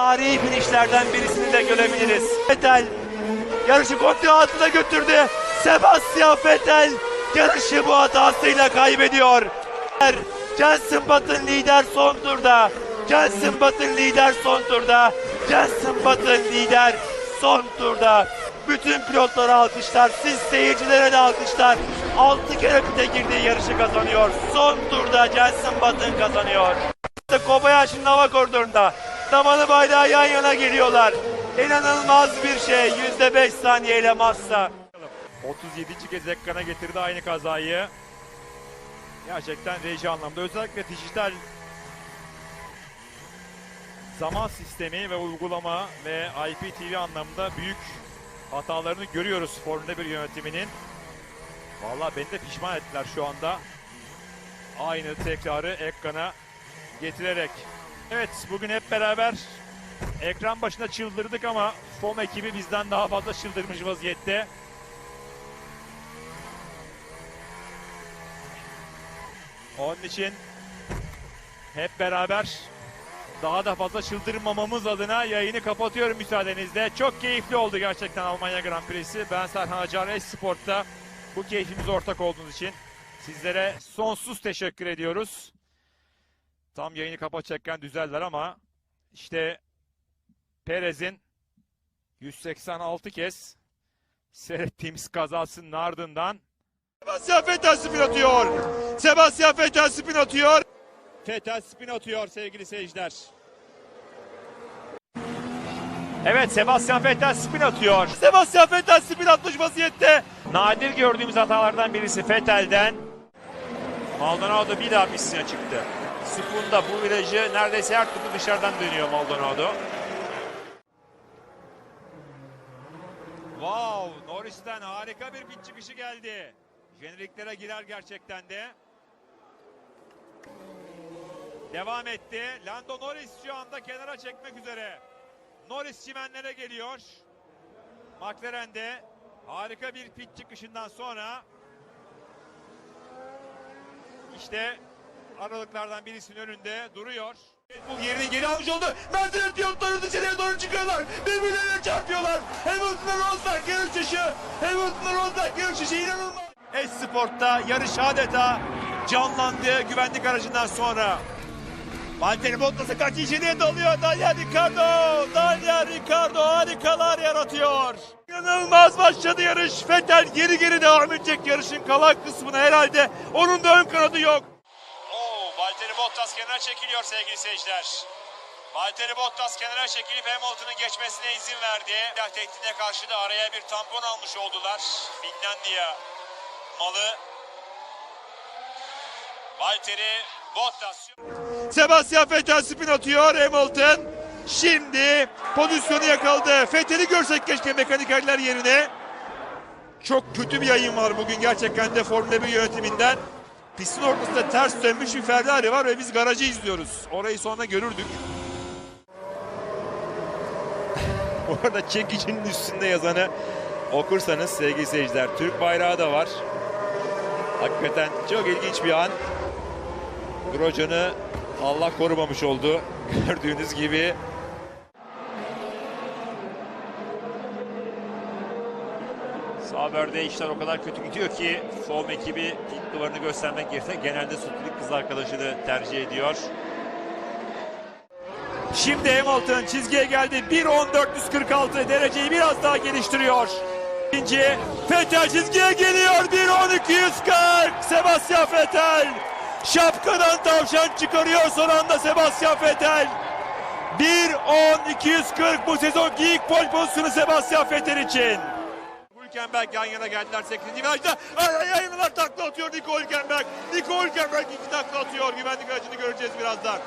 tarihi finişlerden birisini de görebiliriz. Vettel yarışı kontrol altına götürdü. Sebastian Vettel yarışı bu hatasıyla kaybediyor. Jensen Button lider son turda. Jensen Button lider son turda. Jensen Button lider son turda. Bütün pilotlara alkışlar, siz seyircilere de alkışlar. 6 kere pite girdiği yarışı kazanıyor. Son turda Jensen Button kazanıyor. Kobayashi'nin hava koridorunda. Damanı bayrağı yan yana geliyorlar. İnanılmaz bir şey. %5 saniyeyle Massa. 37. kez ekrana getirdi aynı kazayı. Gerçekten reji anlamda özellikle dijital zaman sistemi ve uygulama ve IPTV anlamında büyük hatalarını görüyoruz Formula 1 yönetiminin. Vallahi beni de pişman ettiler şu anda. Aynı tekrarı ekrana getirerek. Evet bugün hep beraber ekran başında çıldırdık ama FOM ekibi bizden daha fazla çıldırmış vaziyette. Onun için hep beraber daha da fazla çıldırmamamız adına yayını kapatıyorum müsaadenizle. Çok keyifli oldu gerçekten Almanya Grand Prix'si. Ben Serhan Acar Esport'ta bu keyfimize ortak olduğunuz için sizlere sonsuz teşekkür ediyoruz. Tam yayını kapatacakken düzeller ama işte Perez'in 186 kez seyrettiğimiz kazasının ardından Sebastian Vettel spin atıyor. Sebastian Vettel spin atıyor. Vettel spin atıyor sevgili seyirciler. Evet Sebastian Vettel spin atıyor. Sebastian Vettel spin atmış vaziyette. Nadir gördüğümüz hatalardan birisi Vettel'den. Maldonado bir daha pistine çıktı. Spoon'da bu virajı neredeyse her türlü dışarıdan dönüyor Maldonado. Wow, Norris'ten harika bir pit çıkışı geldi. Jeneriklere girer gerçekten de. Devam etti. Lando Norris şu anda kenara çekmek üzere. Norris çimenlere geliyor. McLaren'de harika bir pit çıkışından sonra işte aralıklardan birisinin önünde duruyor. Bu yerini geri almış oldu. Mercedes pilotları dışarıya doğru çıkıyorlar. Birbirlerine çarpıyorlar. Hamilton'la Rosberg yarış dışı. Hamilton'la Rosberg yarış dışı inanılmaz. Esport'ta yarış adeta canlandı güvenlik aracından sonra. Valtteri Bottas'a kaç içeriye dalıyor. Dalya Ricardo. Dalya Ricardo harikalar yaratıyor. İnanılmaz başladı yarış. Vettel geri geri devam edecek yarışın kalan kısmına herhalde. Onun da ön kanadı yok. Valtteri Bottas kenara çekiliyor sevgili seyirciler. Valtteri Bottas kenara çekilip Hamilton'ın geçmesine izin verdi. Tehdidine karşı da araya bir tampon almış oldular. Finlandiya malı. Valtteri Bottas. Sebastian Vettel spin atıyor Hamilton. Şimdi pozisyonu yakaladı. Vettel'i görsek keşke mekanikerler yerine. Çok kötü bir yayın var bugün gerçekten de Formula 1 yönetiminden. Pistin ortasında ters dönmüş bir Ferrari var ve biz garajı izliyoruz. Orayı sonra görürdük. Bu arada çekicinin üstünde yazanı okursanız sevgili seyirciler Türk bayrağı da var. Hakikaten çok ilginç bir an. Grosjean'ı Allah korumamış oldu. Gördüğünüz gibi. Sauber'de işler o kadar kötü gidiyor ki Foam ekibi ilk duvarını göstermek yerine genelde sütlü kız arkadaşını tercih ediyor. Şimdi Hamilton çizgiye geldi. 1.1446 dereceyi biraz daha geliştiriyor. İkinci Vettel çizgiye geliyor. 1.1240 Sebastian Vettel. Şapkadan tavşan çıkarıyor son anda Sebastian Vettel. 1.10.240 bu sezonki ilk pole pozisyonu Sebastian Vettel için. Hülkenberg yan yana geldiler 8. virajda. Yayınlar takla atıyor Nico Hülkenberg. Nico Hülkenberg iki takla atıyor. Güvenlik aracını göreceğiz birazdan.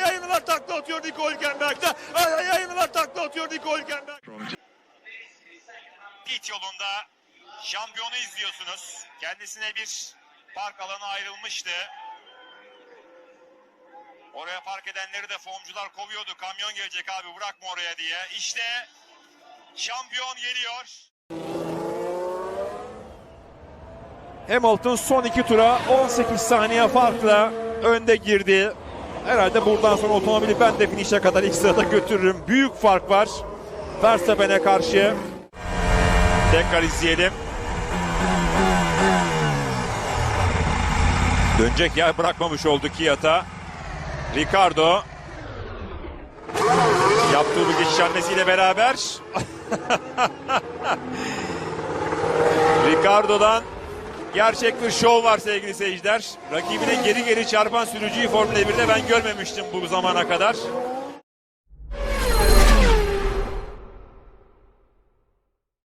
Yayınlar takla atıyor Nico Hülkenberg. Yayınlar takla atıyor Nico Hülkenberg. pit yolunda şampiyonu izliyorsunuz. Kendisine bir park alanı ayrılmıştı. Oraya park edenleri de formcular kovuyordu. Kamyon gelecek abi bırakma oraya diye. İşte şampiyon geliyor. Hamilton son iki tura 18 saniye farkla önde girdi. Herhalde buradan sonra otomobili ben de finish'e kadar ilk sırada götürürüm. Büyük fark var. Verstappen'e karşı. Tekrar izleyelim. Dönecek yer bırakmamış oldu Kiat'a. Ricardo yaptığı bu geçiş hamlesiyle beraber Ricardo'dan gerçek bir şov var sevgili seyirciler. Rakibine geri geri çarpan sürücüyü Formula 1'de ben görmemiştim bu zamana kadar.